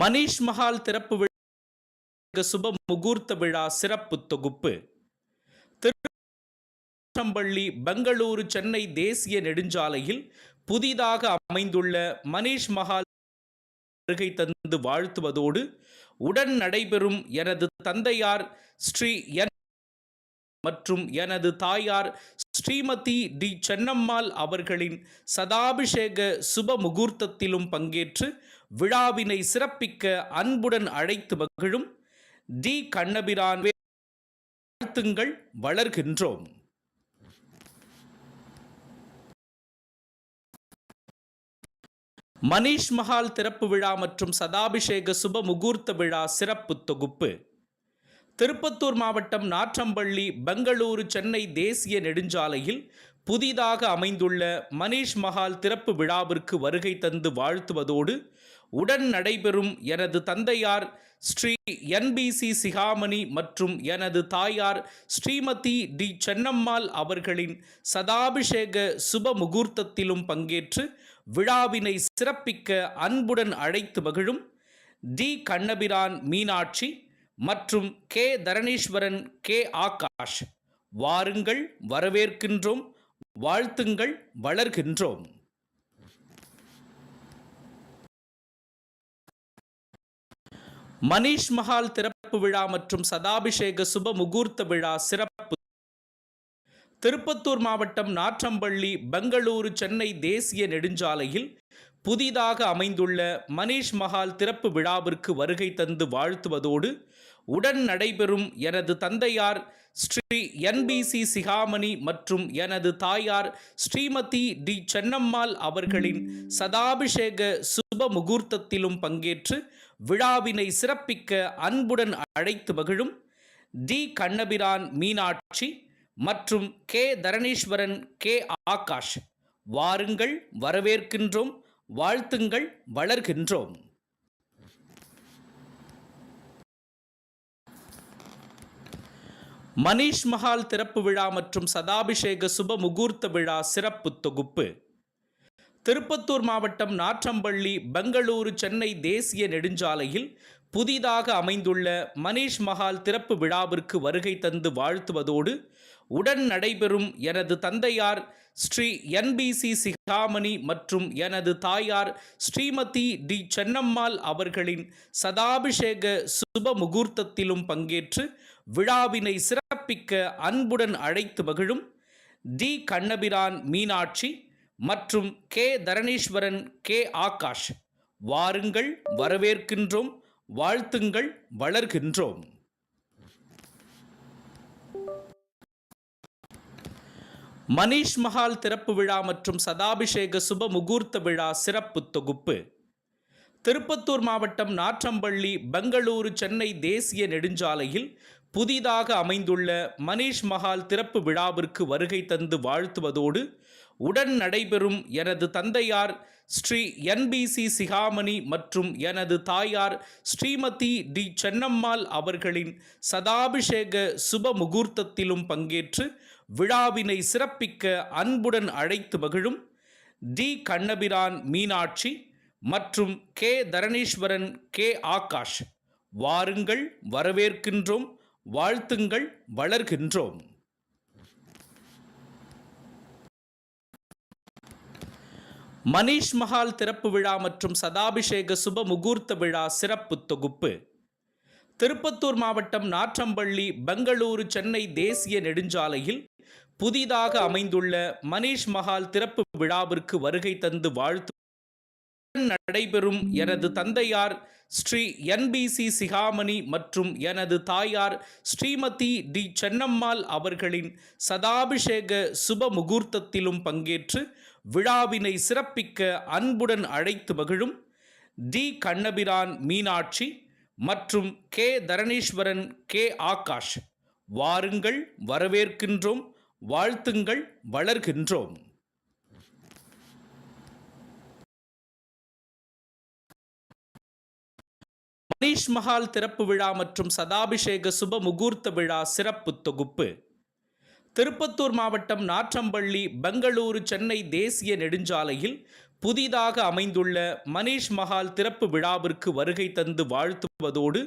மனிஷ் மஹால் திறப்பு விழா சுப முகூர்த்த விழா சிறப்பு தொகுப்பு. திருச்சம்பள்ளி பெங்களூரு சென்னை தேசிய நெடுஞ்சாலையில் புதிதாக அமைந்துள்ள மனிஷ் மஹால் வருகை தந்து வாழ்த்துவதோடு உடன் நடைபெறும் எனது தந்தையார் ஸ்ரீ என் மற்றும் எனது தாயார் ஸ்ரீமதி டி. சென்னம்மாள் அவர்களின் சதாபிஷேக சுப முகூர்த்தத்திலும் பங்கேற்று விழாவினை சிறப்பிக்க அன்புடன் அழைத்து மகிழும் டி கண்ணபிரான் வாழ்த்துங்கள் வளர்கின்றோம். மனிஷ் மஹால் திறப்பு விழா மற்றும் சதாபிஷேக சுப முகூர்த்த விழா சிறப்பு தொகுப்பு. திருப்பத்தூர் மாவட்டம் நாற்றம்பள்ளி பெங்களூரு சென்னை தேசிய நெடுஞ்சாலையில் புதிதாக அமைந்துள்ள மனிஷ் மஹால் திறப்பு விழாவிற்கு வருகை தந்து வாழ்த்துவதோடு உடன் நடைபெறும் எனது தந்தையார் ஸ்ரீ என்பிசி சிகாமணி மற்றும் எனது தாயார் ஸ்ரீமதி டி சென்னம்மாள் அவர்களின் சதாபிஷேக சுப முகூர்த்தத்திலும் பங்கேற்று விழாவினை சிறப்பிக்க அன்புடன் அழைத்து மகிழும் டி கண்ணபிரான் மீனாட்சி மற்றும் கே தரணீஸ்வரன் கே ஆகாஷ். வாருங்கள் வரவேற்கின்றோம் வாழ்த்துங்கள் வளர்கின்றோம். மணிஷ் மஹால் திறப்பு விழா மற்றும் சதாபிஷேக சுப முகூர்த்த விழா சிறப்பு. திருப்பத்தூர் மாவட்டம் நாற்றம்பள்ளி பெங்களூரு சென்னை தேசிய நெடுஞ்சாலையில் புதிதாக அமைந்துள்ள மணிஷ் மஹால் திறப்பு விழாவிற்கு வருகை தந்து வாழ்த்துவதோடு உடன் நடைபெறும் எனது தந்தையார் ஸ்ரீ என்பிசி சிகாமணி மற்றும் எனது தாயார் ஸ்ரீமதி டி சென்னம்மாள் அவர்களின் சதாபிஷேக சுப முகூர்த்தத்திலும் பங்கேற்று விழாவினை சிறப்பிக்க அன்புடன் அழைத்து மகிழும் டி கண்ணபிரான் மீனாட்சி மற்றும் கே தரணீஸ்வரன் கே ஆகாஷ். வாருங்கள் வரவேற்கின்றோம் வாழ்த்துங்கள் வளர்கின்றோம். மனிஷ் மஹால் திறப்பு விழா மற்றும் சதாபிஷேக சுப முகூர்த்த விழா சிறப்பு தொகுப்பு. திருப்பத்தூர் மாவட்டம் நாற்றம்பள்ளி பெங்களூரு சென்னை தேசிய நெடுஞ்சாலையில் புதிதாக அமைந்துள்ள மனிஷ் மஹால் திறப்பு விழாவிற்கு வருகை தந்து வாழ்த்துவதோடு உடன் நடைபெறும் எனது தந்தையார் ஸ்ரீ என்பிசி சிகாமணி மற்றும் எனது தாயார் ஸ்ரீமதி டி சென்னம்மாள் அவர்களின் சதாபிஷேக சுப முகூர்த்தத்திலும் பங்கேற்று விழாவினை சிறப்பிக்க அன்புடன் அழைத்து மகிழும் டி கண்ணபிரான் மீனாட்சி மற்றும் கே தரணீஸ்வரன் கே ஆகாஷ் வாருங்கள் வரவேற்கின்றோம் வாழ்த்துங்கள் வளர்கின்றோம். மணீஷ் மஹால் திறப்பு விழா மற்றும் சதாபிஷேக சுப முகூர்த்த விழா சிறப்பு தொகுப்பு. திருப்பத்தூர் மாவட்டம் நாற்றம்பள்ளி பெங்களூரு சென்னை தேசிய நெடுஞ்சாலையில் புதிதாக அமைந்துள்ள மனிஷ் மஹால் திறப்பு விழாவிற்கு வருகை தந்து வாழ்த்துவதோடு உடன் நடைபெறும் எனது தந்தையார் ஸ்ரீ என்பிசி சிகாமணி மற்றும் எனது தாயார் ஸ்ரீமதி டி சென்னம்மாள் அவர்களின் சதாபிஷேக சுப முகூர்த்தத்திலும் பங்கேற்று விழாவினை சிறப்பிக்க அன்புடன் அழைத்து மகிழும் டி கண்ணபிரான் மீனாட்சி மற்றும் கே தரணீஸ்வரன் கே ஆகாஷ். வாருங்கள் வரவேற்கின்றோம் வாழ்த்துங்கள் வளர்கின்றோம். மனிஷ் மஹால் திறப்பு விழா மற்றும் சதாபிஷேக சுப முகூர்த்த விழா சிறப்பு தொகுப்பு. திருப்பத்தூர் மாவட்டம் நாற்றம்பள்ளி பெங்களூரு சென்னை தேசிய நெடுஞ்சாலையில் புதிதாக அமைந்துள்ள மனிஷ் மஹால் திறப்பு விழாவிற்கு வருகை தந்து வாழ்த்து நடைபெறும் எனது தந்தையார் ஸ்ரீ என்பிசி சிகாமணி மற்றும் எனது தாயார் ஸ்ரீமதி டி சென்னம்மாள் அவர்களின் சதாபிஷேக சுப முகூர்த்தத்திலும் பங்கேற்று விழாவினை சிறப்பிக்க அன்புடன் அழைத்து மகிழும் டி கண்ணபிரான் மீனாட்சி மற்றும் கே தரணீஸ்வரன் கே ஆகாஷ். வாருங்கள் வரவேற்கின்றோம் வாழ்த்துங்கள் வளர்கின்றோம். மணீஷ் மஹால் திறப்பு விழா மற்றும் சதாபிஷேக சுப முகூர்த்த விழா சிறப்பு தொகுப்பு. திருப்பத்தூர் மாவட்டம் நாற்றம்பள்ளி பெங்களூரு சென்னை தேசிய நெடுஞ்சாலையில் புதிதாக அமைந்துள்ள மனிஷ் மஹால் திறப்பு விழாவிற்கு வருகை தந்து வாழ்த்துவதோடு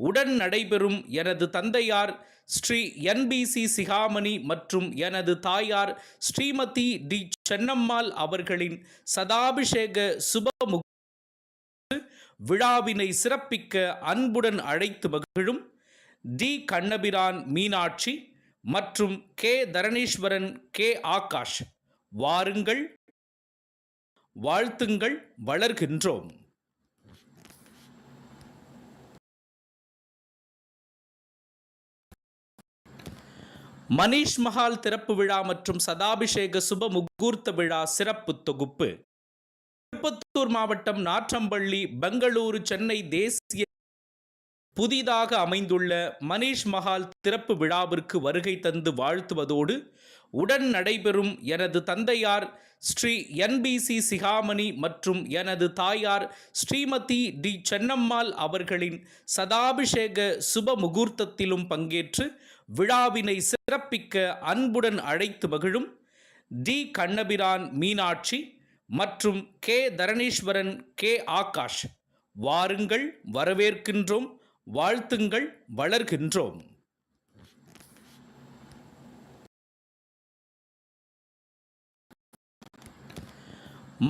உடன் நடைபெறும் எனது தந்தையார் ஸ்ரீ என்பிசி சிகாமணி மற்றும் எனது தாயார் ஸ்ரீமதி டி சென்னம்மாள் அவர்களின் சதாபிஷேக சுபமுக விழாவினை சிறப்பிக்க அன்புடன் அழைத்து மகிழும் டி கண்ணபிரான் மீனாட்சி மற்றும் கே தரணீஸ்வரன் கே ஆகாஷ் வாருங்கள் வாழ்த்துங்கள் வளர்கின்றோம். மனிஷ் மஹால் திறப்பு விழா மற்றும் சதாபிஷேக சுப முகூர்த்த விழா சிறப்பு தொகுப்பு. திருப்பத்தூர் மாவட்டம் நாற்றம்பள்ளி பெங்களூரு சென்னை தேசிய புதிதாக அமைந்துள்ள மனிஷ் மஹால் திறப்பு விழாவிற்கு வருகை தந்து வாழ்த்துவதோடு உடன் நடைபெறும் எனது தந்தையார் ஸ்ரீ என்பிசி சிகாமணி மற்றும் எனது தாயார் ஸ்ரீமதி டி சென்னம்மாள் அவர்களின் சதாபிஷேக சுப முகூர்த்தத்திலும் பங்கேற்று விழாவினை சிறப்பிக்க அன்புடன் அழைத்து மகிழும் டி கண்ணபிரான் மீனாட்சி மற்றும் கே தரணீஸ்வரன் கே ஆகாஷ். வாருங்கள் வரவேற்கின்றோம். வாழ்த்துங்கள் வளர்கின்றோம்.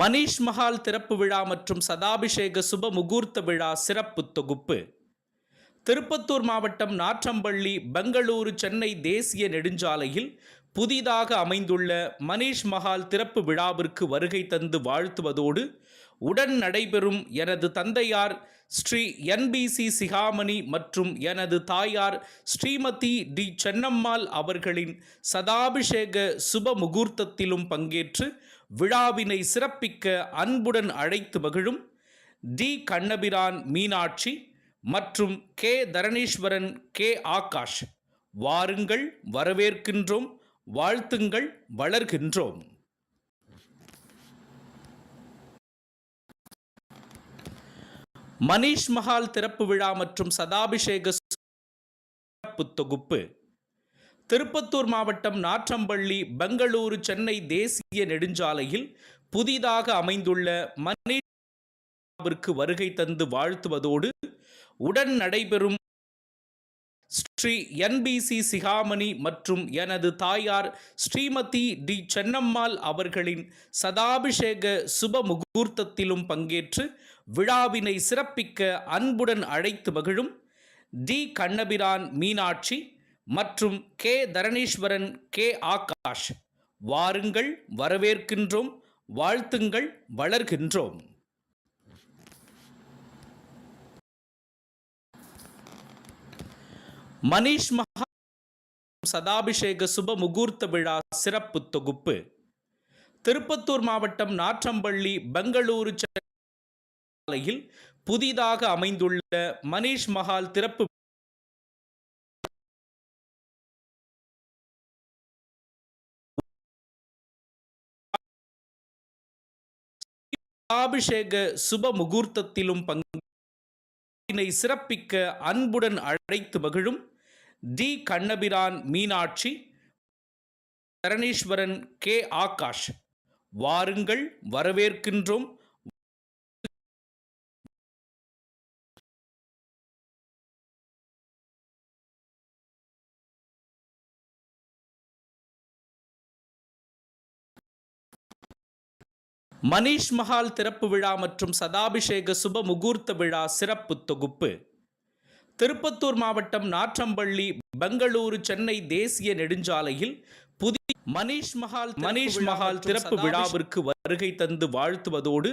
மனிஷ் மஹால் திறப்பு விழா மற்றும் சதாபிஷேக சுப முகூர்த்த விழா சிறப்பு தொகுப்பு. திருப்பத்தூர் மாவட்டம் நாற்றம்பள்ளி பெங்களூரு சென்னை தேசிய நெடுஞ்சாலையில் புதிதாக அமைந்துள்ள மனிஷ் மஹால் திறப்பு விழாவிற்கு வருகை தந்து வாழ்த்துவதோடு உடன் நடைபெறும் எனது தந்தையார் ஸ்ரீ என்பிசி சிகாமணி மற்றும் எனது தாயார் ஸ்ரீமதி டி சென்னம்மாள் அவர்களின் சதாபிஷேக சுப முகூர்த்தத்திலும் பங்கேற்று விழாவினை சிறப்பிக்க அன்புடன் அழைத்து மகிழும் டி கண்ணபிரான் மீனாட்சி மற்றும் கே தரணீஸ்வரன் கே ஆகாஷ். வாருங்கள் வரவேற்கின்றோம் வாழ்த்துங்கள் வளர்கின்றோம். மனிஷ் மஹால் திறப்பு விழா மற்றும் சதாபிஷேக சிறப்பு தொகுப்பு திருப்பத்தூர் மாவட்டம் நாற்றம்பள்ளி பெங்களூரு சென்னை தேசிய நெடுஞ்சாலையில் புதிதாக அமைந்துள்ள மனிஷ் வருகை தந்து வாழ்த்துவதோடு உடன் நடைபெறும் ஸ்ரீ என்பிசி சிகாமணி மற்றும் எனது தாயார் ஸ்ரீமதி டி சென்னம்மாள் அவர்களின் சதாபிஷேக சுப முகூர்த்தத்திலும் பங்கேற்று விழாவினை சிறப்பிக்க அன்புடன் அழைத்து மகிழும் டி கண்ணபிரான் மீனாட்சி மற்றும் கே தரணீஸ்வரன் கே ஆகாஷ். வாருங்கள் வரவேற்கின்றோம் வாழ்த்துங்கள் வளர்கின்றோம். மணிஷ் மகா சதாபிஷேக சுப முகூர்த்த விழா சிறப்பு தொகுப்பு. திருப்பத்தூர் மாவட்டம் நாற்றம்பள்ளி பெங்களூரு சாலையில் புதிதாக அமைந்துள்ள மனிஷ் மஹால் திறப்பு அபிஷேக சுப முகூர்த்தத்திலும் பங்கினை சிறப்பிக்க அன்புடன் அழைத்து மகிழும் டி கண்ணபிரான் மீனாட்சி தரணீஸ்வரன் கே ஆகாஷ். வாருங்கள் வரவேற்கின்றோம். மனிஷ் மஹால் திறப்பு விழா மற்றும் சதாபிஷேக சுப முகூர்த்த விழா சிறப்பு தொகுப்பு. திருப்பத்தூர் மாவட்டம் நாற்றம்பள்ளி பெங்களூரு சென்னை தேசிய நெடுஞ்சாலையில் புதிய மனிஷ் மஹால் மனிஷ் மஹால் திறப்பு விழாவிற்கு வருகை தந்து வாழ்த்துவதோடு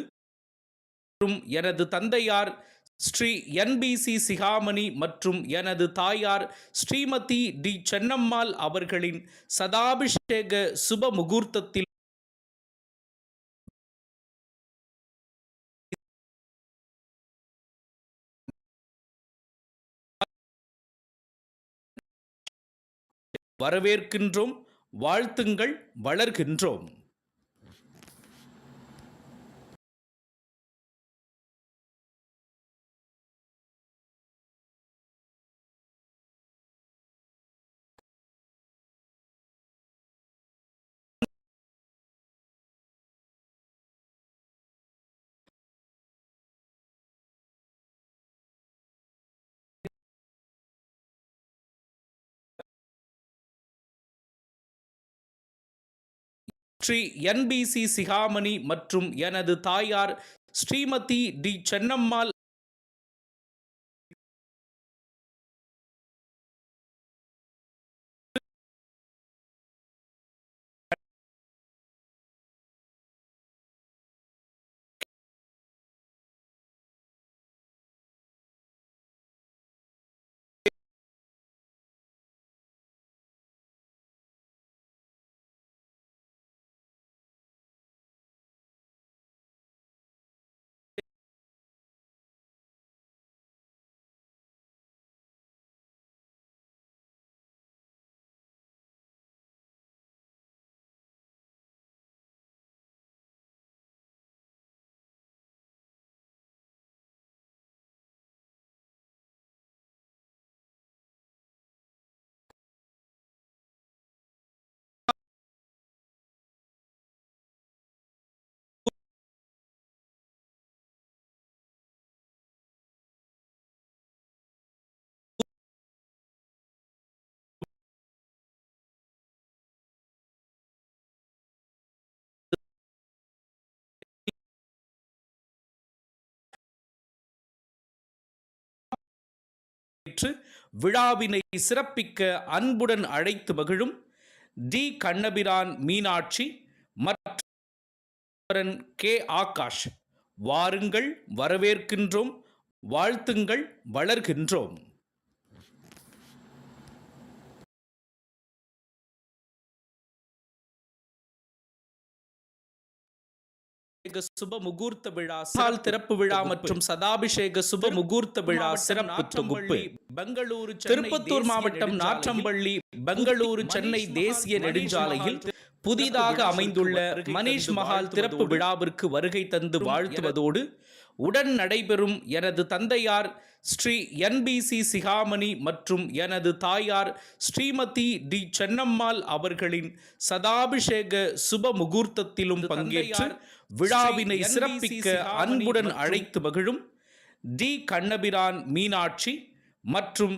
எனது தந்தையார் ஸ்ரீ என்பிசி சிகாமணி மற்றும் எனது தாயார் ஸ்ரீமதி டி சென்னம்மாள் அவர்களின் சதாபிஷேக சுப முகூர்த்தத்தில் வரவேற்கின்றோம் வாழ்த்துங்கள் வளர்கின்றோம். ஸ்ரீ என்பிசி சிகாமணி மற்றும் எனது தாயார் ஸ்ரீமதி டி சென்னம்மாள் பங்கேற்று விழாவினை சிறப்பிக்க அன்புடன் அழைத்து மகிழும் டி கண்ணபிரான் மீனாட்சி மற்றும் கே ஆகாஷ். வாருங்கள் வரவேற்கின்றோம் வாழ்த்துங்கள் வளர்கின்றோம். சுப முகூர்த்த விழா சால் திறப்பு விழா மற்றும் சதாபிஷேக சுப முகூர்த்த விழா சிறப்பு தொகுப்பு. பெங்களூரு திருப்பத்தூர் மாவட்டம் நாற்றம்பள்ளி பெங்களூரு சென்னை தேசிய நெடுஞ்சாலையில் புதிதாக அமைந்துள்ள மனிஷ் மஹால் திறப்பு விழாவிற்கு வருகை தந்து வாழ்த்துவதோடு உடன் நடைபெறும் எனது தந்தையார் ஸ்ரீ என்பிசி சிகாமணி மற்றும் எனது தாயார் ஸ்ரீமதி டி சென்னம்மாள் அவர்களின் சதாபிஷேக சுப முகூர்த்தத்திலும் பங்கேற்று விழாவினை சிறப்பிக்க அன்புடன் அழைத்து மகிழும் டி கண்ணபிரான் மீனாட்சி மற்றும்